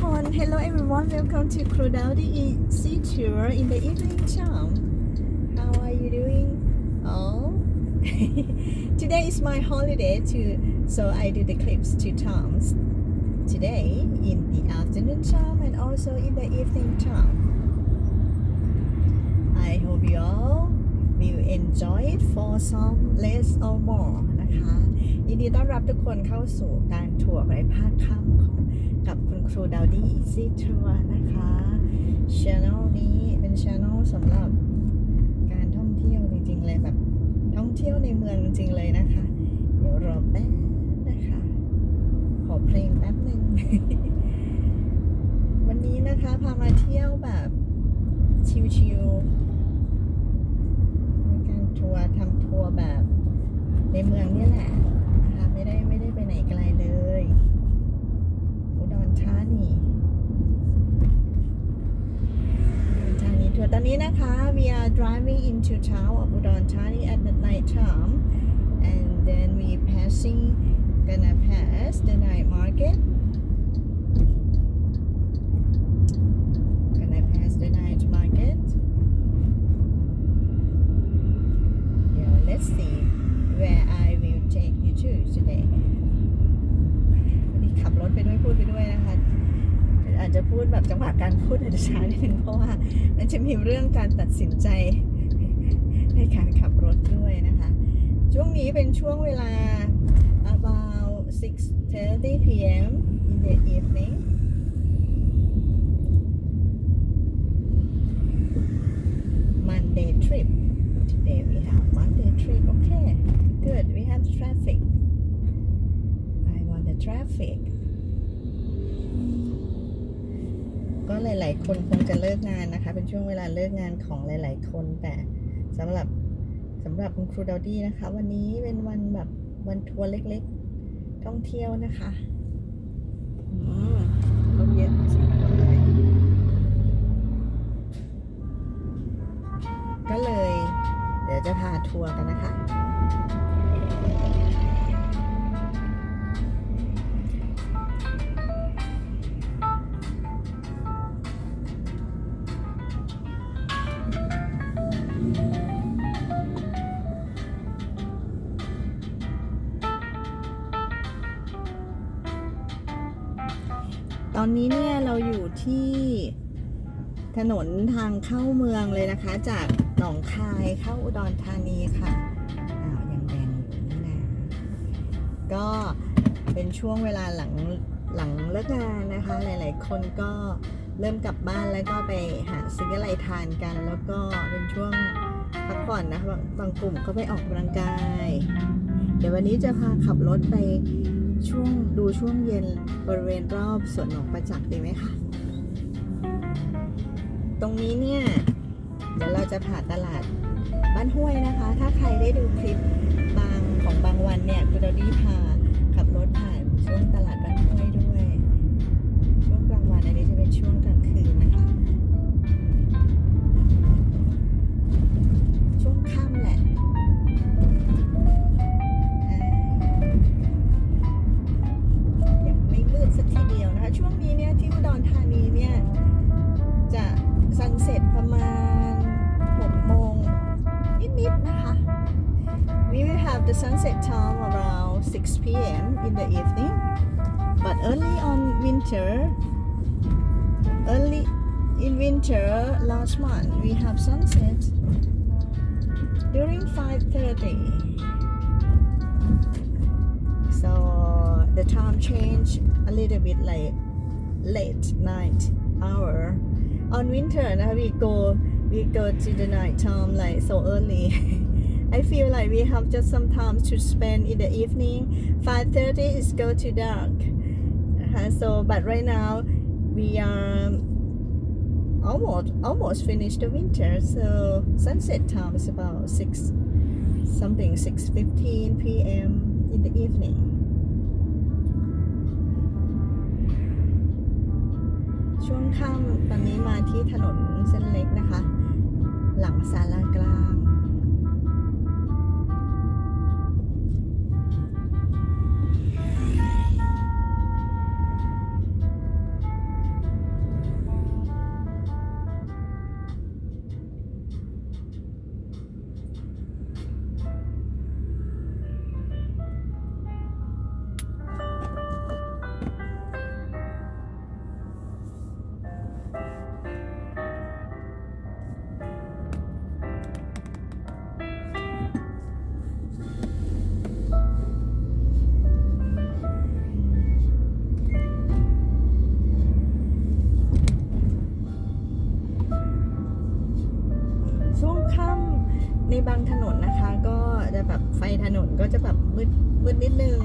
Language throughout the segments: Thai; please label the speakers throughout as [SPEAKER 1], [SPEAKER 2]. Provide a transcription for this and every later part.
[SPEAKER 1] Hello everyone welcome to Crudaldi Sea Tour in the evening charm. How are you doing? Oh Today is my holiday to so I do the clips two times today in the afternoon time and also in the evening time enjoy it for some less or more นะคะยินดีต้อนรับทุกคนเข้าสู่การทัวร์ไร้ภาคค่ำของกับคุณครูดาวดี้อีซี่ทัวร์นะคะช anel นี้เป็นช anel สำหรับการท่องเที่ยวจริงๆเลยแบบท่องเที่ยวในเมืองจริงๆเลยนะคะ เดี๋ยวรอแป๊บนะคะ ขอเพลงแป๊บหนึ่งวันนี้นะคะพามาเที่ยวแบบชิลๆ ทัวร์ทำทัวร์แบบในเมืองนี่แหละนะคะไม่ได้ไม่ได้ไปไหนไกลเลยอุดรธานีอุดรธานีทัวร์ตอนนี้นะคะ we are driving into town of อุดรธานี at the night time and then we passing gonna pass the night market gonna pass the night market yeah let's see where I will take you to today วันนี้ขับรถไปด้วยพูดไปด้วยนะคะ อาจจะพูดแบบจังหวะการพูดอาจจะช้านิดนึงเพราะว่ามันจะมีเรื่องการตัดสินใจในการขับรถด้วยนะคะ ช่วงนี้เป็นช่วงเวลา about 6:30 p.m. in the evening Monday trip today we have Monday trip okay good we have traffic traffic ก็หลาย ๆ คนคงจะเลิกงานนะคะ เป็นช่วงเวลาเลิกงานของหลาย ๆ คน แต่สำหรับสำหรับคุณครูดาวดี้นะคะ วันนี้เป็นวันแบบวันทัวร์เล็ก ๆ ท่องเที่ยวนะคะรถเยอะสมควรเลยก็เลย เดี๋ยวจะพาทัวร์กันนะคะ อนนี้เนี่ยเราอยู่ที่ถนนทางเข้าเมืองเลยนะคะ จากหนองคายเข้าอุดรธานีค่ะอ้าวยังแดงอยู่นี่นะก็เป็นช่วงเวลาหลังหลังเลิกงานนะคะ หลาย ๆ คนก็เริ่มกลับบ้านแล้วก็ไปหาซื้ออะไรทานกัน แล้วก็เป็นช่วงพักผ่อนนะคะบางบางกลุ่มก็ไปออกกำลังกาย เดี๋ยววันนี้จะพาขับรถไป ช่วงดูช่วงเย็นบริเวณรอบสวนหนองประจักษ์ดีไหมคะตรงนี้เนี่ย เดี๋ยวเราจะผ่านตลาดบ้านห้วยนะคะ ถ้าใครได้ดูคลิปบางของบางวันเนี่ยคุณดอดี้พาขับรถผ่านช่วงตลาดบ้านห้วยด้วย ช่วงกลางวันอันนี้จะเป็นช่วงกลาง have the sunset time around 6 p.m. in the evening but early on winter early in winter last month we have sunset during 5:30 so the time change a little bit like late night hour on winter now we go we go to the night time like so early I feel like we have just some time to spend in the evening 5:30 is go to dark uh, so but right now we are almost almost finished the winter so sunset time is about 6 something 6:15 p.m. in the evening ช่วงค่ำตอนนี้มาที่ถนนเส้นเล็กนะคะ หลังศาลากลาง ก็จะแบบมืดมืดนิดนึง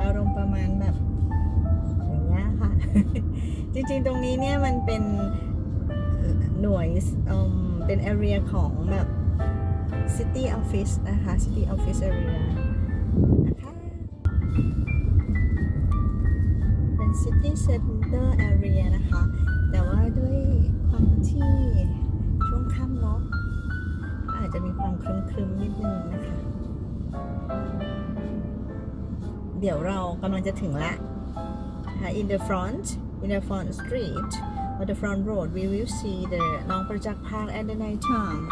[SPEAKER 1] อารมณ์ประมาณแบบอย่างเงี้ยค่ะ จริงๆตรงนี้เนี่ยมันเป็นหน่วยเป็น area ของแบบ city office นะคะ city office area นะคะ เป็น city center area นะคะ แต่ว่าด้วยความที่ช่วงค่ำเนาะอาจจะมีความครึมๆนิดนึงนะคะ เดี๋ยวเรากำลังจะถึงละนะคะ in the front in the front street or the front road we will see the น้องประจักษ์ park at the night time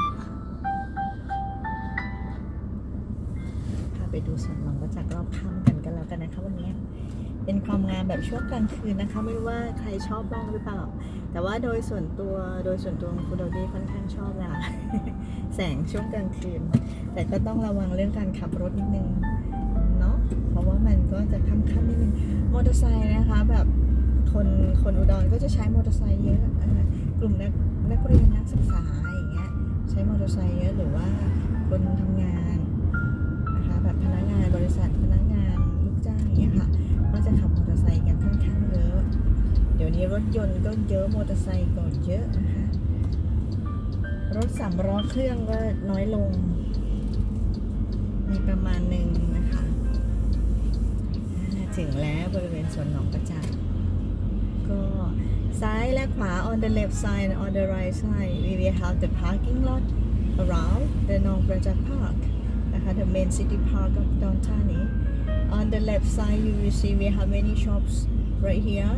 [SPEAKER 1] พาไปดูสวนน้องประจักษ์รอบค่ำกันกันแล้วกันนะคะวันนี้เป็นความงามแบบช่วงกลางคืนนะคะ ไม่รู้ว่าใครชอบบ้างหรือเปล่า แต่ว่าโดยส่วนตัวโดยส่วนตัวคุณโดดี้ค่อนข้างชอบละ แสงช่วงกลางคืน แต่ก็ต้องระวังเรื่องการขับรถนิดนึงเนาะเพราะว่ามันก็จะค่ำๆนิดนึงมอเตอร์ไซค์นะคะแบบคนคนอุดรก็จะใช้มอเตอร์ไซค์เยอะกลุ่มนักนักเรียนนักศึกษาอย่างเงี้ยใช้มอเตอร์ไซค์เยอะหรือว่าคนทำงานนะคะแบบพนักงานบริษัทพนักงานลูกจ้างอย่างเงี้ยค่ะก็จะขับมอเตอร์ไซค์กันค่อนข้างเยอะเดี๋ยวนี้รถยนต์ก็เยอะมอเตอร์ไซค์ก็เยอะนะคะ รถสามล้อเครื่องก็น้อยลง มีประมาณหนึ่งนะคะ ถึงแล้วบริเวณสวนหนองประจักษ์ก็ซ้ายและขวา on the left side on the right side we will have the parking lot around the หนองประจักษ์ park นะคะ the main city park of downtown on the left side you will see we have many shops right here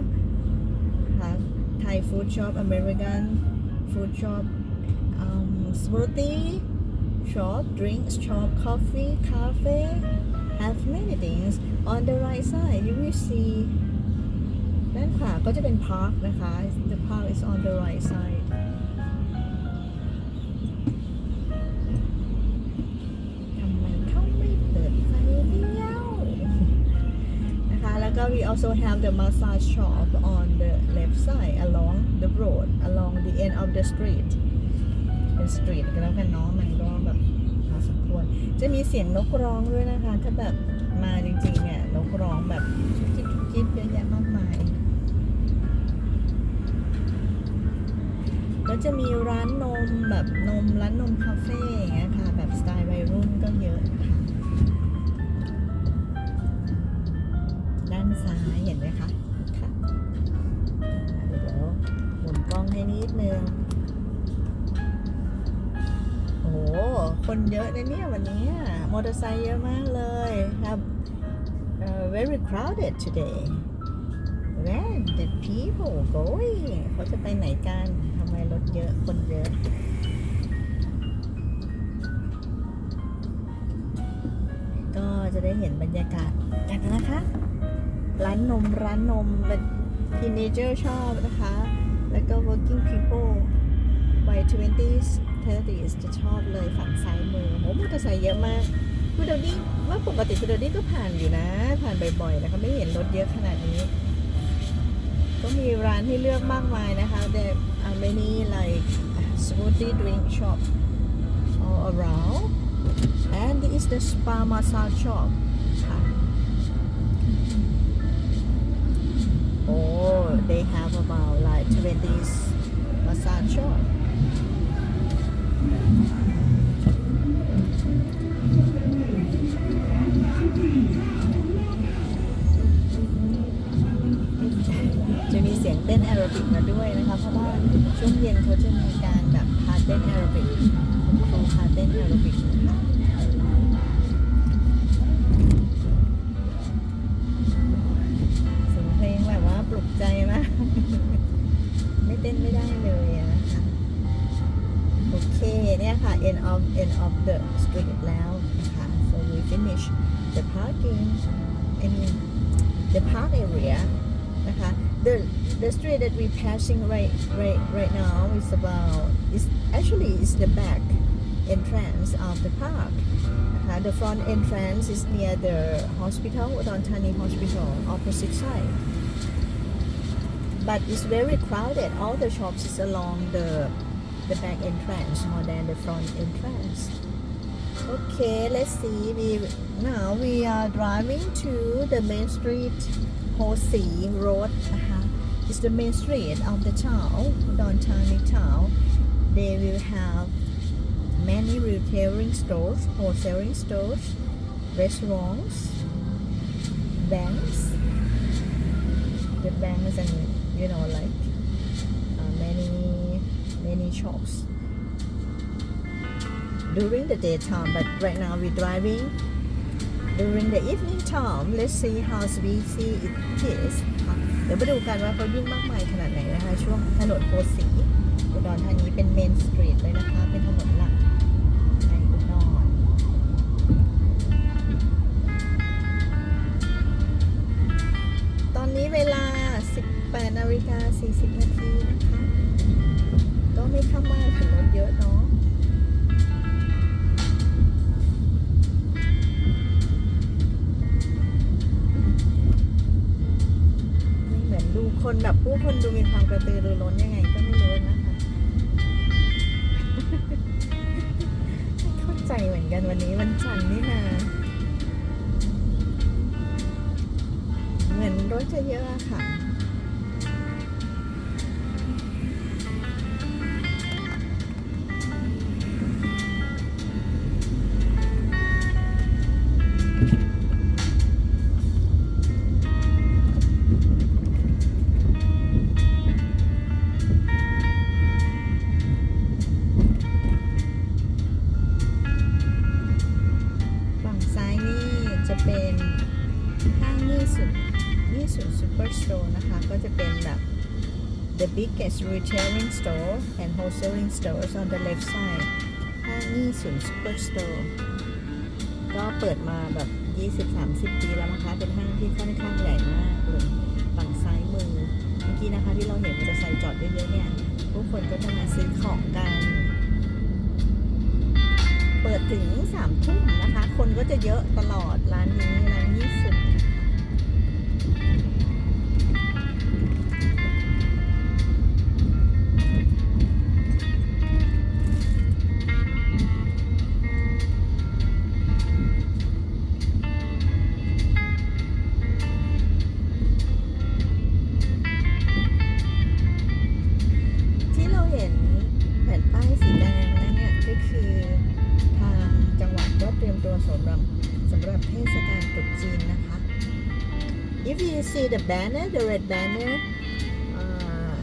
[SPEAKER 1] have Thai food shop American food shop smoothie shop drinks shop coffee cafe have many things on the right side you will see ด้านขวาก็จะเป็น park นะคะ the park is on the right side ทำไมเขาไม่เปิดไฟเลี้ยว นะคะ แล้วก็ we also have the massage shop on the left side along the road along the end of the street เป็นสตรีทก็แล้วกันเนาะมันก็แบบพอสมควรจะมีเสียงนกร้องด้วยนะคะ ถ้าแบบมาจริงๆเนี่ยนกร้องแบบชุบจิ๊บจิ๊บเยอะแยะมากมายก็จะมีร้านนมแบบนมร้านนมคาเฟ่อย่างเงี้ยค่ะ แบบสไตล์วัยรุ่นก็เยอะนะคะด้านซ้ายเห็นไหมคะค่ะเดี๋ยวหมุนกล้องให้นิดนึง คนเยอะนะเนี่ยวันนี้มอเตอร์ไซค์เยอะมากเลยครับ uh, very crowded today where did people going เขาจะไปไหนกันทำไมรถเยอะคนเยอะก็จะได้เห็นบรรยากาศกันนะคะ ร้านนมร้านนมเป็น teenager ชอบนะคะ แล้วก็ working people วัย 20s 30s จะชอบเลยฝั่งซ้ายมือโหมอเตอร์ไซค์เยอะมากคุณเดดี้ว่าปกติคุณเดดี้ก็ผ่านอยู่นะ ผ่านบ่อยๆนะคะไม่เห็นรถเยอะขนาดนี้ ก็มีร้านให้เลือกมากมายนะคะ there are many like smoothie drink shop all around and this is the spa massage shop ค่ะ Oh, they have about like 20 massage shop.. จะมีเสียงเต้นแอโรบิกมาด้วยนะคะ เพราะว่าช่วงเย็นเขาจะมีการแบบพาเต้นแอโรบิกครูพาเต้นแอโรบิก the park area นะคะ the the street that we passing right right right now is about is actually is the back entrance of the park นะคะ the front entrance is near the hospital Udon Thani Hospital opposite side but it's very crowded all the shops is along the the back entrance more than the front entrance Okay, let's see. We now we are driving to the main street, Hosi Road. Uh-huh. It's the main street of the town, downtown town. They will have many retailing stores, wholesaling stores, restaurants, banks. The banks and you know like uh, many many shops during the daytime, but right now we're driving during the evening time. Let's see how busy it is เดี๋ยวมาดูกันว่าเขายุ่งมากมายขนาดไหนนะคะ ช่วงถนนโพสีอุดรธานีเป็นเมนสตรีทเลยนะคะ เป็นถนนหลักในอุดรตอนนี้เวลา 18นาฬิกา40 นาทีนะคะ ก็ไม่เข้ามากถนนเยอะเนาะ มีความกระตือรือร้นยังไง biggest retailing store and wholesaling stores on the left side ห้างยี่สุดซูเปอร์สโตร์ก็เปิดมาแบบ 20-30 ปีแล้วนะคะ เป็นห้างที่ค่อนข้างใหญ่มากเลยฝั่งซ้ายมือ เมื่อกี้นะคะที่เราเห็นมอเตอร์ไซค์จอดเยอะๆเนี่ยผู้คนก็จะมาซื้อของกัน เปิดถึงสามทุ่มนะคะ คนก็จะเยอะตลอดร้านนี้ร้านยี่สิบ banner, the red banner uh,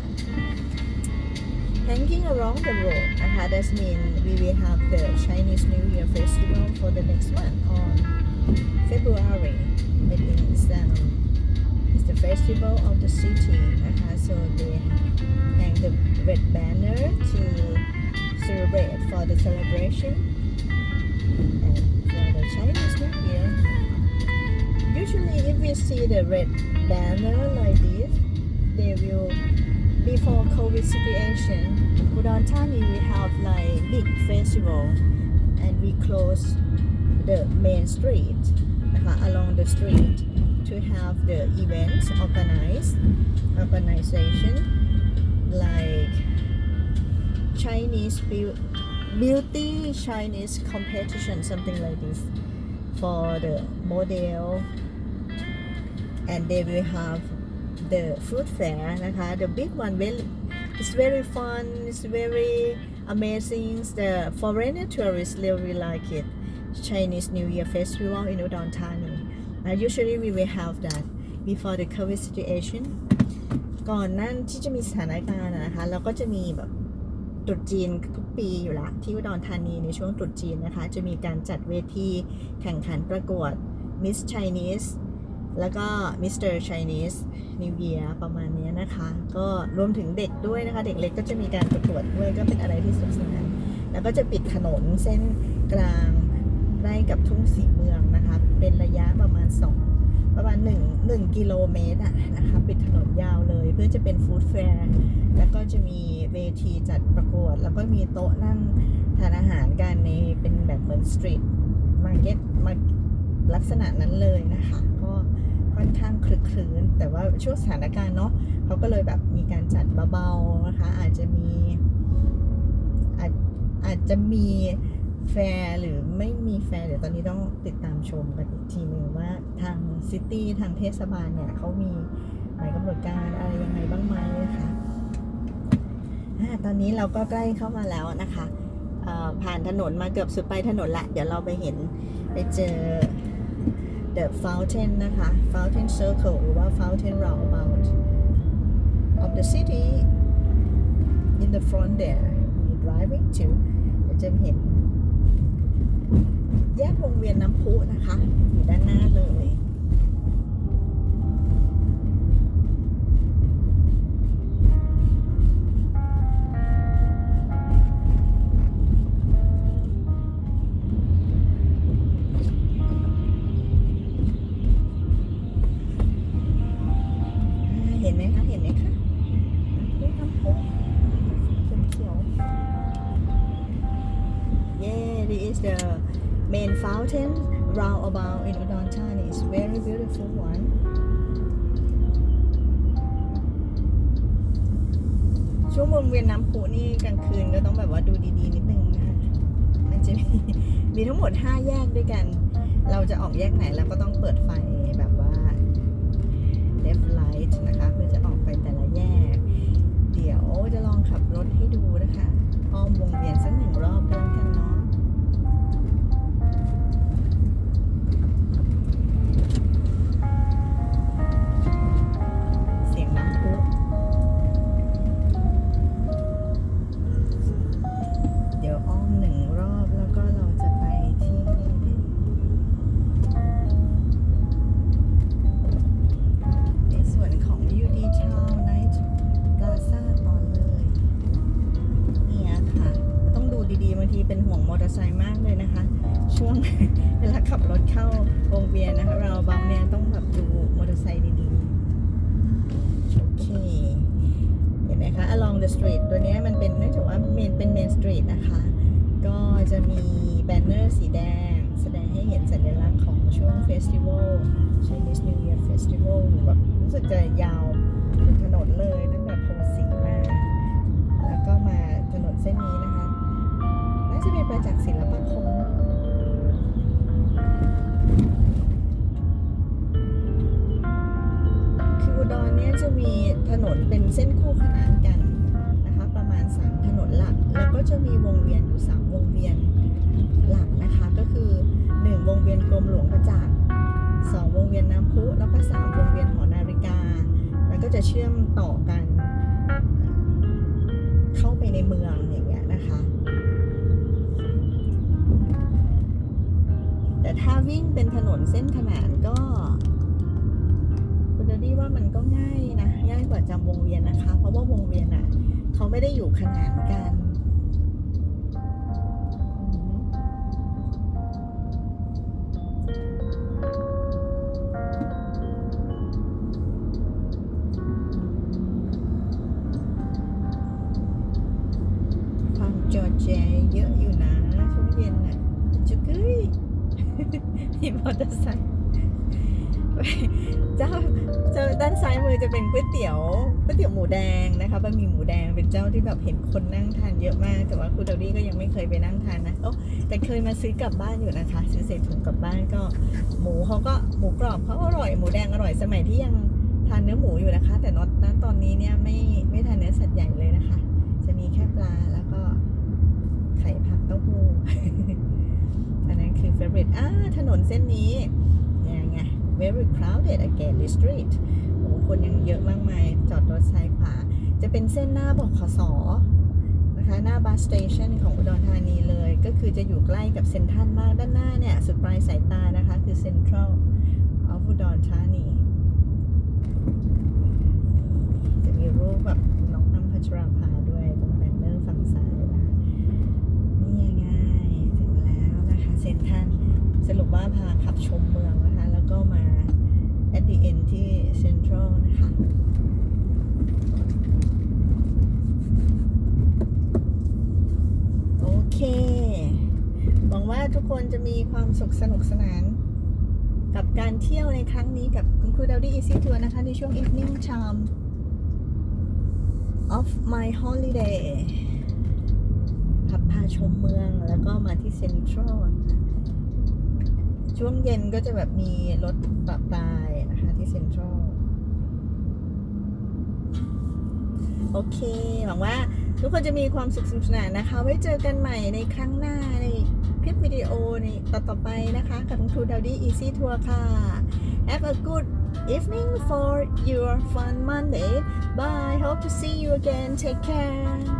[SPEAKER 1] hanging around the road. And that does mean we will have the Chinese New Year festival for the next month on February. It is um, it's the festival of the city. Okay, so they hang the red banner to celebrate for the celebration and for the Chinese New Year usually if we see the red banner like this, they will, before COVID situation, Udon we have like big festival and we close the main street, uh, along the street to have the events organized, organization like Chinese beauty, Chinese competition, something like this for the model and they will have the food fair.นะคะ the big one very it's very fun. It's very amazing. The foreigner tourists really like it. Chinese New Year Festival in Udon Thani. Uh, usually we will have that before the COVID situation. ก่อนหนั้นที่จะมีสถานการณ์อะนะคะเราก็จะมีแบบตรุษจีนทุกปีอยู่ละที่อุดรธานีในช่วงตรุษจีนนะคะ จะมีการจัดเวทีแข่งขันประกวด Miss Chinese แล้วก็ Mr. Chinese New Year ประมาณนี้นะคะ ก็รวมถึงเด็กด้วยนะคะ เด็กเล็กก็จะมีการประกวดด้วยก็เป็นอะไรที่สนุกสนานแล้วก็จะปิดถนนเส้นกลางใกล้กับทุ่งสีเมืองนะคะ เป็นระยะประมาณสองประมาณ 1 1 กิโลเมตรอะนะคะ ปิดถนนยาวเลยเพื่อจะเป็นฟู้ดแฟร์แล้วก็จะมีเวทีจัดประกวด แล้วก็มีโต๊ะนั่งทานอาหารกันในเป็นแบบเหมือนสตรีทมาร์เก็ตมาลักษณะนั้นเลยนะคะ ค่อนข้างคลึกคลื้น แต่ว่าช่วงสถานการณ์เนาะเขาก็เลยแบบมีการจัดเบาๆนะคะ อาจจะมีอาจอาจจะมีแฟร์หรือไม่มีแฟร์เดี๋ยวตอนนี้ต้องติดตามชมกันอีกทีหนึ่งว่าทางซิตี้ทางเทศบาลเนี่ยเขามีหมายกำหนดการอะไรยังไงบ้างไหมนะคะอ่าตอนนี้เราก็ใกล้เข้ามาแล้วนะคะผ่านถนนมาเกือบสุดปลายถนนละ เดี๋ยวเราไปเห็นไปเจอ The Fountain นะคะ Fountain Circle หรือว่า Fountain Roundabout of the city in the front there you driving to จะเห็น แยกวงเวียนน้ำพุนะคะ อยู่ด้านหน้าเลย mountain roundabout in Udon Thani. is very beautiful one. ช่วงวงเวียนน้ำพุนี่กลางคืนก็ต้องแบบว่าดูดีๆนิดนึงนะคะมันจะมีมีทั้งหมด 5 แยกด้วยกัน เราจะออกแยกไหนเราก็ต้องเปิดไฟแบบว่า left light นะคะเพื่อจะออกไปแต่ละแยก เดี๋ยวจะลองขับรถให้ดูนะคะ อ้อมวงเวียนสักหนึ่งรอบด้วยกันเนาะ จะมีแบนเนอร์สีแดง แสดงให้เห็นสัญลักษณ์ของช่วงเฟสติวัล Chinese New Year Festival แบบรู้สึกจะยาวเป็นถนนเลยตั้งแต่โพสีมา แล้วก็มาถนนเส้นนี้นะคะ น่าจะเป็นประจักษ์ศิลปาคมคืออุดรเนี่ยจะมีถนนเป็นเส้นคู่ขนานกันนะคะ ประมาณ 3 ถนนหลัก แล้วก็จะมีวงเวียนอยู่3วงเวียนหลักนะคะก็คือ 1 วงเวียนกรมหลวงประจักษ์2วงเวียนน้ำพุแล้วก็3วงเวียนหอนาฬิกา แล้วก็จะเชื่อมต่อกัน เข้าไปในเมืองอย่างเงี้ยนะคะ แต่ถ้าวิ่งเป็นถนนเส้นขนานก็คุณดดี้ว่ามันก็ง่ายนะ ง่ายกว่าจำวงเวียนนะคะ เพราะว่าวงเวียนอะ เขาไม่ได้อยู่ขนานกัน ก๋วยเตี๋ยวก๋วยเตี๋ยวหมูแดงนะคะบะหมี่หมูแดงเป็นเจ้าที่แบบเห็นคนนั่งทานเยอะมาก แต่ว่าคุณเดลี่ก็ยังไม่เคยไปนั่งทานนะโอ้แต่เคยมาซื้อกลับบ้านอยู่นะคะซื้อเศษถุงกลับบ้านก็ หมูเขาก็หมูกรอบเขาอร่อยหมูแดงอร่อยสมัยที่ยังทานเนื้อหมูอยู่นะคะ แต่นอตณตอนนี้เนี่ยไม่ไม่ทานเนื้อสัตว์ใหญ่เลยนะคะ จะมีแค่ปลาแล้วก็ไข่ผักเต้าหู้อันนั้นคือ favorite อ่าถนนเส้นนี้ยังไง very crowded again this street คนยังเยอะมากมาย จอดรถซ้ายขวา จะเป็นเส้นหน้าบขสนะคะ หน้าบัสสเตชันของอุดรธานีเลย ก็คือจะอยู่ใกล้กับเซ็นทรัลมากด้านหน้าเนี่ย สุดปลายสายตานะคะ คือเซ็นทรัลออฟอุดรธานี จะมีรูปแบบน้องอ้ำพัชราภาด้วยตรงแบนเนอร์ฝั่งซ้ายนะคะ นี่ง่ายถึงแล้วนะคะเซ็นทรัลสรุปว่าพาขับชมเมืองนะคะ แล้วก็มา at the end ที่เซ็นทรัลนะคะ โอเค หวังว่าทุกคนจะมีความสุขสนุกสนาน กับการเที่ยวใน ครั้งนี้กับคุณครูดาวดี้อีซี่ทัวร์นะคะในช่วง evening time of my holiday พับพาชมเมืองแล้วก็มาที่เซ็นทรัลช่วงเย็นก็จะแบบมีรถปรับปลายนะคะที่เซ็นทรัลโอเค หวังว่าทุกคนจะมีความสุขสนุกสนานนะคะ ไว้เจอกันใหม่ในครั้งหน้าใน ลิปวิดีโอในต่อๆไปนะคะกับทางทูดาวดี้อีซี่ทัวร์ค่ะ Have a good evening for your fun Monday. Bye. Hope to see you again. Take care.